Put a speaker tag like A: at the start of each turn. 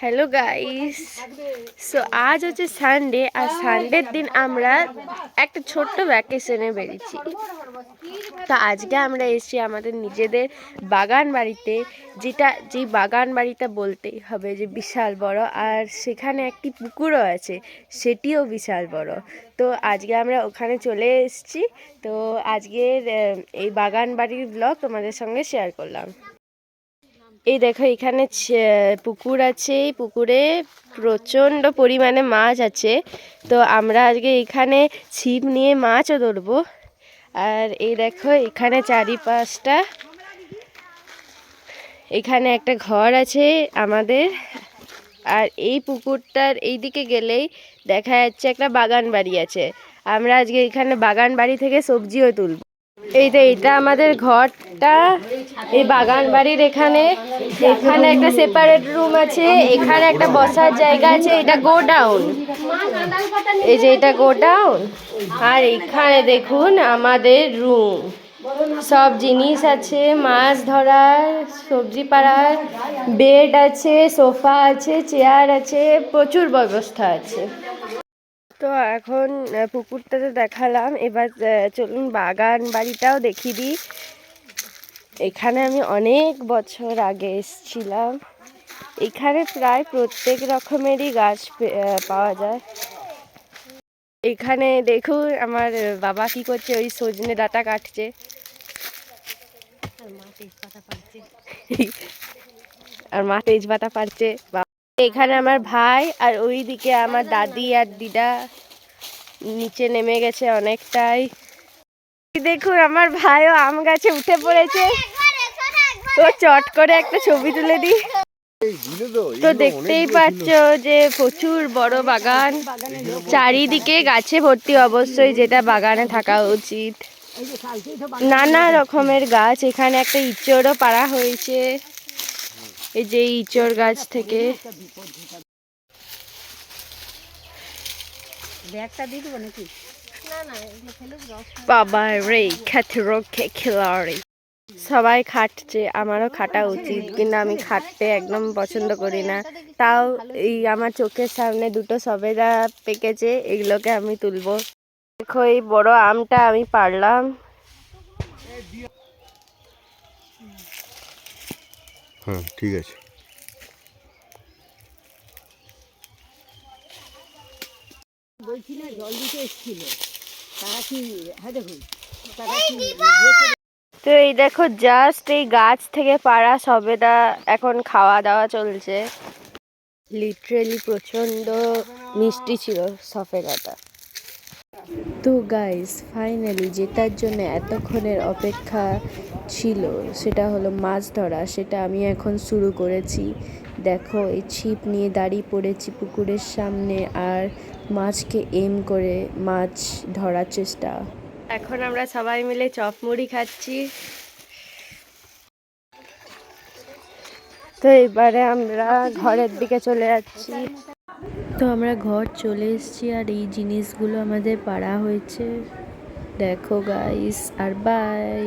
A: Hello guys so আজ হচ্ছে Sunday আর সানডের দিন আমরা একটা ছোট্ট ভ্যাকেশনে বেরিয়েছি। তো আজকে আমরা এসেছি আমাদের নিজেদের বাগান বাড়িতে যেটা যেই বাগান বাড়িটা বলতেই হবে যে বিশাল বড় আর সেখানে একটি পুকুরও আছে সেটিও বিশাল বড়। তো আজকে আমরা ওখানে চলে এসেছি। তো আজকের এই বাগান বাড়ির ব্লগ তোমাদের সঙ্গে শেয়ার করলাম। এই দেখো, এখানে পুকুর আছে। এই পুকুরে প্রচণ্ড পরিমাণে মাছ আছে। তো আমরা আজকে এখানে ছিপ নিয়ে মাছও ধরবো। আর এই দেখো, এখানে চারিপাশটা। এখানে একটা ঘর আছে আমাদের। আর এই পুকুরটার এই দিকে গেলেই দেখা যাচ্ছে একটা বাগান বাড়ি আছে। আমরা আজকে এখানে বাগান বাড়ি থেকে সবজিও তুলব। এই তো এটা আমাদের ঘরটা, এই বাগান বাড়ির এখানে। এখানে একটা সেপারেট রুম আছে, এখানে একটা বসার জায়গা আছে, এটা গোডাউন। এই যে এটা গোডাউন। আর এখানে দেখুন আমাদের রুম সব জিনিস আছে, মাছ ধরার, সবজি পাড়ার বেড আছে সোফা আছে চেয়ার আছে, প্রচুর ব্যবস্থা আছে। তো এখন আহ, পুকুরটাতে দেখালাম। এবার চলুন বাগান বাড়িটাও দেখিয়ে দিই। এখানে আমি অনেক বছর আগে এসেছিলাম। এখানে প্রায় প্রত্যেক রকমেরই গাছ পাওয়া যায়। এখানে দেখুন আমার বাবা কি করছে ওই সজনে ডাঁটা কাটছে। আর মা তেজপাতা পারছে এখানে আমার ভাই আর ওই দিকে আমার দাদি আর দিদা নিচে নেমে গেছে অনেকটাই। দেখুন, আমার ভাইও আম গাছে উঠে পড়েছে। তো চট করে একটা ছবি তুলে দিই। তো দেখতেই পাচ্ছ যে প্রচুর বড় বাগান। চারিদিকে গাছে ভর্তি অবশ্যই যেটা বাগানে থাকা উচিত। নানা রকমের গাছ, এখানে একটা ইঁচড়ও পাড়া হয়েছে। এই যে ইঁচড় গাছ থেকে।
B: ব্যাগটা দিয়ে দেবো নাকি?
A: বাবা রে খেতরো খেলাড়ি সবাই খাটছে আমারও খাটা উচিত কিন্তু আমি খাটতে একদম পছন্দ করি না। তাও এই আমার চোখের সামনে দুটো সবেদা পেকেছে এগুলোকে আমি তুলবো। দেখো এই বড় আমটা আমি পারলাম।
C: হ্যাঁ ঠিক আছে।
B: বলছি না জল দিতে এসেছিল। তারা কি হ্যাঁ দেখুন তারা কি
A: তো এই দেখো জাস্ট এই গাছ থেকে পাড়া সবেদা এখন খাওয়া দাওয়া চলছে। লিটারেলি প্রচণ্ড মিষ্টি ছিল সফেদাটা। তো গাইস ফাইনালি যেটার জন্য এতক্ষণের অপেক্ষা ছিল, সেটা হলো মাছ ধরা, সেটা আমি এখন শুরু করেছি। দেখো, এই ছিপ নিয়ে দাঁড়িয়ে পড়েছি পুকুরের সামনে আর মাছকে এম করে মাছ ধরার চেষ্টা। এখন আমরা সবাই মিলে চপ মুড়ি খাচ্ছি। তো এবারে আমরা ঘরের দিকে চলে যাচ্ছি। তো আমরা ঘর চলে এসেছি আর এই জিনিসগুলো আমাদের পাড়া হয়েছে। দেখো গাইস আর বাই